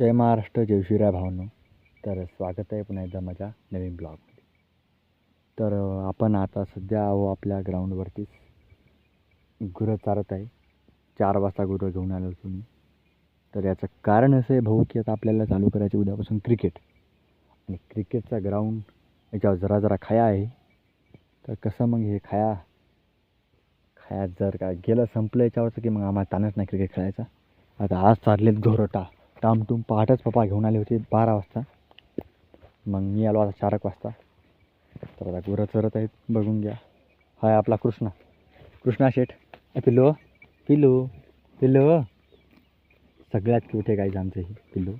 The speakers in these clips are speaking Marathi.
जय महाराष्ट्र जय शिवराय भावांनो. तर स्वागत आहे पुन्हा एकदा माझ्या नवीन ब्लॉगमध्ये. तर आपण आता सध्या आहो आपल्या ग्राउंडवरतीच गुरं चारत आहे. चार वाजता गुरं घेऊन आलो होतो मी. तर याचं कारण असं आहे भाऊ की आता आपल्याला चालू करायचे उद्यापासून क्रिकेट. आणि क्रिकेटचा ग्राउंड याच्यावर जरा जरा खाया आहे. तर कसं मग हे खाया? खाया जर का गेलं संपलं याच्यावरचं की मग आम्हाला ताणच नाही क्रिकेट खेळायचा. आता आज चाललेत घोरटा. टामटूम पहाटच पप्पा घेऊन आले होते बारा वाजता. मग मी आलो आता चार एक वाजता. तर आता गुरं चरत आहेत बघून घ्या. हाय आपला कृष्णा. कृष्णा शेठ. ए पिल्लो. पिल्लू. सगळ्यात क्यूट आहे गाईज आमचं हे पिल्लो.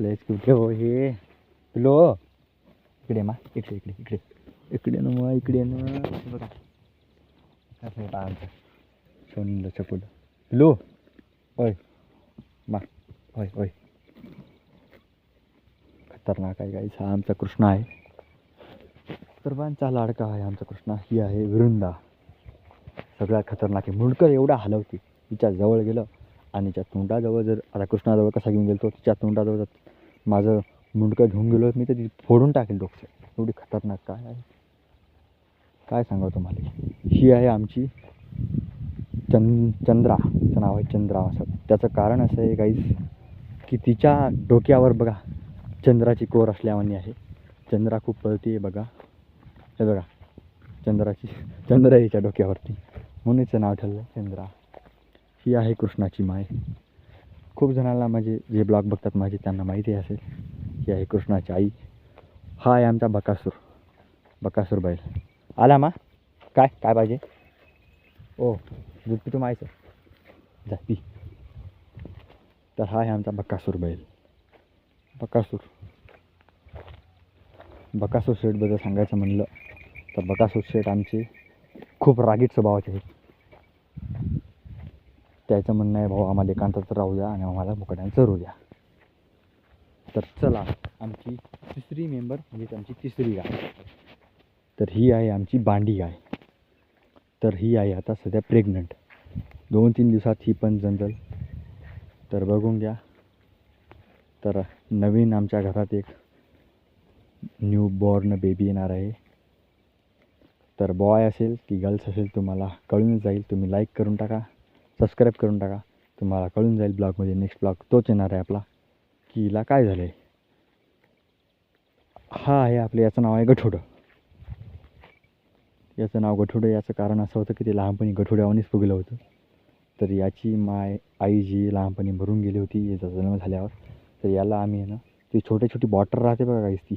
लयच क्यूट आहे हो हे. पिल्लो. इकडे मा. इकडे इकडे इकडे. इकडे न मग इकडे न. बघा. असं आमचं. सोनलं चपुल पिल्लो. होय मा. होय होय. खतरनाक आहे गाईस हा आमचा कृष्णा आहे. सर्वांचा लाडका आहे आमचा कृष्णा ही आहे वृंदा. सगळ्यात खतरनाक आहे. मुंडकर एवढा हलवते तिच्या जवळ गेलं आणि तिच्या तोंडाजवळ जर आता कृष्णाजवळ कसा घेऊन गेलो तिच्या तोंडाजवळ माझं मुंडकं घेऊन गेलो मी तर ती फोडून टाकेल डोकं. एवढी खतरनाक काय आहे? काय सांगावं तुम्हाला? ही आहे आमची चंद चंद्रा. तिचं नाव आहे चंद्रा असं. त्याचं कारण असं आहे काहीच की तिच्या डोक्यावर बघा. चंद्राची कोर असल्यावानी आहे. चंद्रा खूप पळती आहे बघा. हे बघा. चंद्राची चंद्र हिच्या डोक्यावरती. म्हणून नाव ठरलं चंद्रा. ही आहे कृष्णाची माय. खूप जणांना म्हणजे जे ब्लॉग बघतात माझे त्यांना माहिती असेल. ही आहे कृष्णाची आई. हा आहे आमचा बकासूर. बकासूर बैल. आला मा? काय? काय पाहिजे? ओ दूध पितो मायचं. जा पी. तर हा आहे आमचा बक्कासूर बैल. बकासूर. बकासूर शेठबद्दल सांगायचं म्हणलं तर बकासूर शेठ आमचे खूप रागीट स्वभावाचे आहेत. त्याचं म्हणणं आहे भाऊ आम्हाला एकांतात राहू द्या आणि आम्हाला मुकड्यानं चरू द्या. तर चला आमची तिसरी मेंबर म्हणजेच आमची तिसरी गाय. तर ही आहे आमची बांडी गाय. तर ही आहे आता सध्या प्रेग्नंट. दोन तीन दिवसात ही पण जनरल तर बघून घ्या. तर नवीन आमच्या घरात एक न्यू बॉर्न बेबी येणार आहे. तर बॉय असेल की गर्ल्स असेल तुम्हाला कळून जाईल. तुम्ही लाईक करून टाका सबस्क्राईब करून टाका. तुम्हाला कळून जाईल ब्लॉगमध्ये नेक्स्ट ब्लॉग तोच येणार आहे आपला. की हिला काय झालं आहे हा आहे आपलं याचं नाव आहे गठोडं. याचं नाव गठोडं याचं कारण असं होतं की ते लहानपणी गठोड्यावानीच फुगलं होतं. तर याची माय आई जी लहानपणी मरून गेली होती याचा जन्म झाल्यावर तर याला आम्ही आहे ना ती छोटी छोटी बॉटर राहते बघा काहीच ती.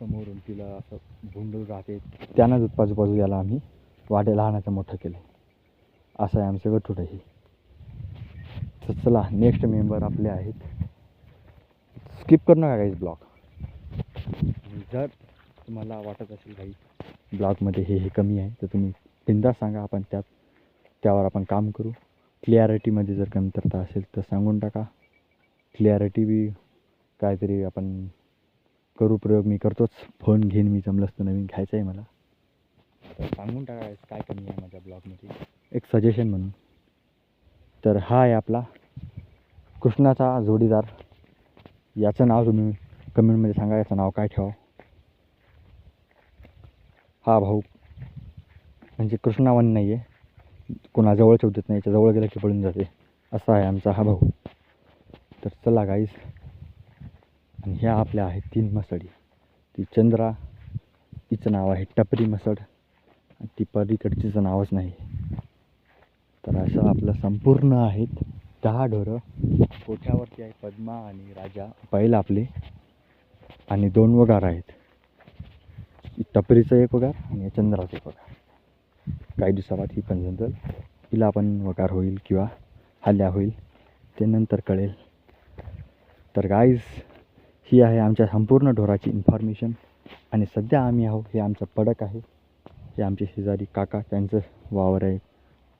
समोरून तिला असं भुंडून राहते. त्यानंच बाजूबाजू याला आम्ही वाटे लहानाचं मोठं केलं असं आहे आमचं गठोडं हे. तर चला नेक्स्ट मेंबर आपले आहेत. स्किप करू नका काहीच ब्लॉग जर तुम्हाला वाटत असेल काही ब्लॉगमध्ये हे हे कमी आहे तर तुम्ही बिंदा सांगा आपण त्यात त्यावर आपण काम करू. क्लिॲरिटीमध्ये जर कमतरता असेल तर सांगून टाका. क्लिॲरिटी बी काहीतरी आपण करू प्रयोग मी करतोच. फोन घेईन मी जमलंच तर नवीन घ्यायचं आहे मला. तर सांगून टाका काय कमी आहे माझ्या ब्लॉगमध्ये एक सजेशन म्हणून. तर हा आहे आपला कृष्णाचा जोडीदार. याचं नाव तुम्ही कमेंटमध्ये सांगा याचं नाव काय ठेवा. हा भाऊ. म्हणजे कृष्णावन नाही आहे कोणाजवळ ठेवत नाही याच्याजवळ गेलं की पळून जाते. असा आहे आमचा हा भाऊ. तर चला गाईस आणि ह्या आपल्या आहेत तीन मसडी ती चंद्रा तिचं नाव आहे टपरी मसड आणि ती पलीकडचीचं नावच नाही. तर असं आपलं संपूर्ण आहेत दहा ढोरं. कोठ्यावरती आहे पद्मा आणि राजा बैल आपले. आणि दोन वगार आहेत. टपरीचं एक वगार आणि चंद्राचं एक वगार. काही दिवसाबाद ही पण जंजल हिला पण वगार होईल किंवा हल्ल्या होईल ते नंतर कळेल. तर गाईज ही आहे आमच्या संपूर्ण ढोराची इन्फॉर्मेशन आणि सध्या आम्ही आहो हे आमचं पडक आहे. हे आमचे शेजारी काका त्यांचं वावर आहे.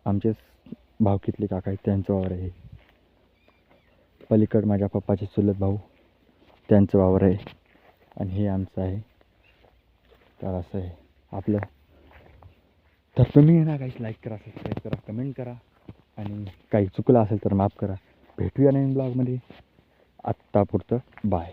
आमचेच भावकीतले काका आहेत त्यांचं वावर आहे. पलीकड माझ्या पप्पाचे चुलत भाऊ त्यांचं वावर आहे. आणि हे आमचं आहे. तर असं आहे. आपलं तर तुम्ही ना काही लाईक करा सबस्क्राईब करा कमेंट करा. आणि काही चुकलं असेल तर माफ करा. भेटूया नवीन ब्लॉगमध्ये आत्तापुरतं बाय